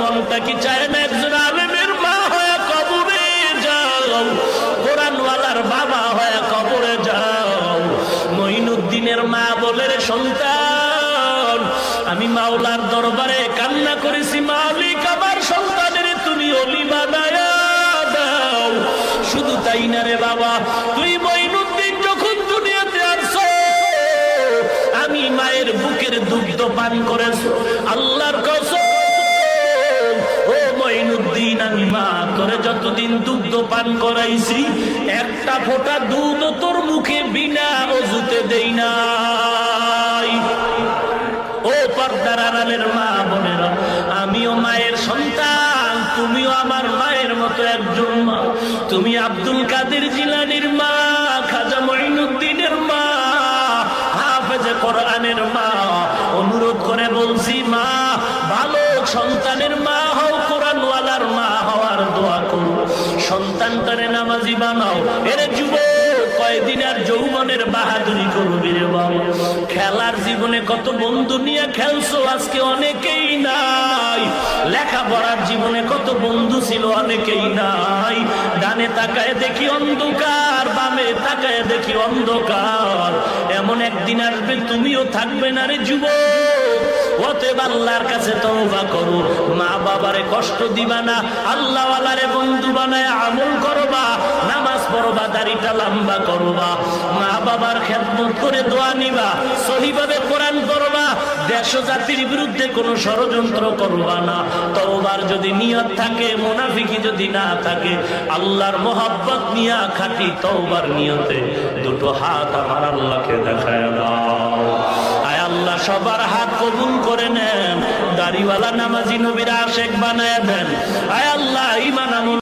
মনটা কি চায় মা কবরে যাও? কোরআনওয়ালার বাবা কবরে যাও। মা বলে, রে সন্তান, আমি মাওলার দরবারে কান্না করেছি, মালিক আমার সন্তানের তুমি দাও। শুধু তাই না রে বাবা, তুই মঈনুদ্দিন যখন দুনিয়াতে আমি মায়ের বুকের দুগ্ধ পান করেছ, আল্লাহর কসম আমি মা করে যতদিন দুগ্ধ পান করাইছি, একটা ফোঁটা দুধ তোর মুখে বিনা অজুতে দেই নাই। ও পর্দার আড়ালের মা বোনেরা, আমিও মায়ের সন্তান, তুমিও আমার মায়ের মতো একজন মা। তুমি আব্দুল কাদের জিলানির মা, খাজা মঈনুদ্দিনের মা, হাফেজে কোরআনের মা। অনুরোধ করে বলছি মা, ভালো সন্তানের সন্তানটারে নামাজি বানাও। এর যুবক, কয়দিন আর যৌবনের বাহাদুরি করবি রে বাবা খেলার জীবনে কত বন্ধু নিয়ে খেলছো, আজকে অনেকেই নাই। লেখাপড়ার জীবনে কত বন্ধু ছিল, অনেকেই নাই। ডানে তাকায় দেখি অন্ধকার, বামে তাকায় দেখি অন্ধকার। এমন একদিন আসবে, তুমিও থাকবে না রে যুবক। অতএব আল্লাহর কাছে তওবা করো। মা বাবারে কষ্ট দিবা না, আল্লাহওয়ালারে বন্ধু বানায় আমল করবা, নামাজ পড়বা, দাড়িটা লম্বা করবা। মা বাবার খেদমত করে দোয়া নিবা, সহিভাবে কোরআন পড়বা, দেশ জাতির বিরুদ্ধে কোনো ষড়যন্ত্র করবা না। তওবার যদি নিয়ত থাকে, মুনাফিকি যদি না থাকে, আল্লাহর মোহাব্বত নিয়া খাটি তওবার নিয়তে দুটো হাত আমার আল্লাহকে দেখায় দাও। আল্লাহ সবার হাত কবুল করে নেন। দাড়িওয়ালা নামাজি নবীরা আশেক বানায় দেন। আয় আল্লাহ ইমান আমল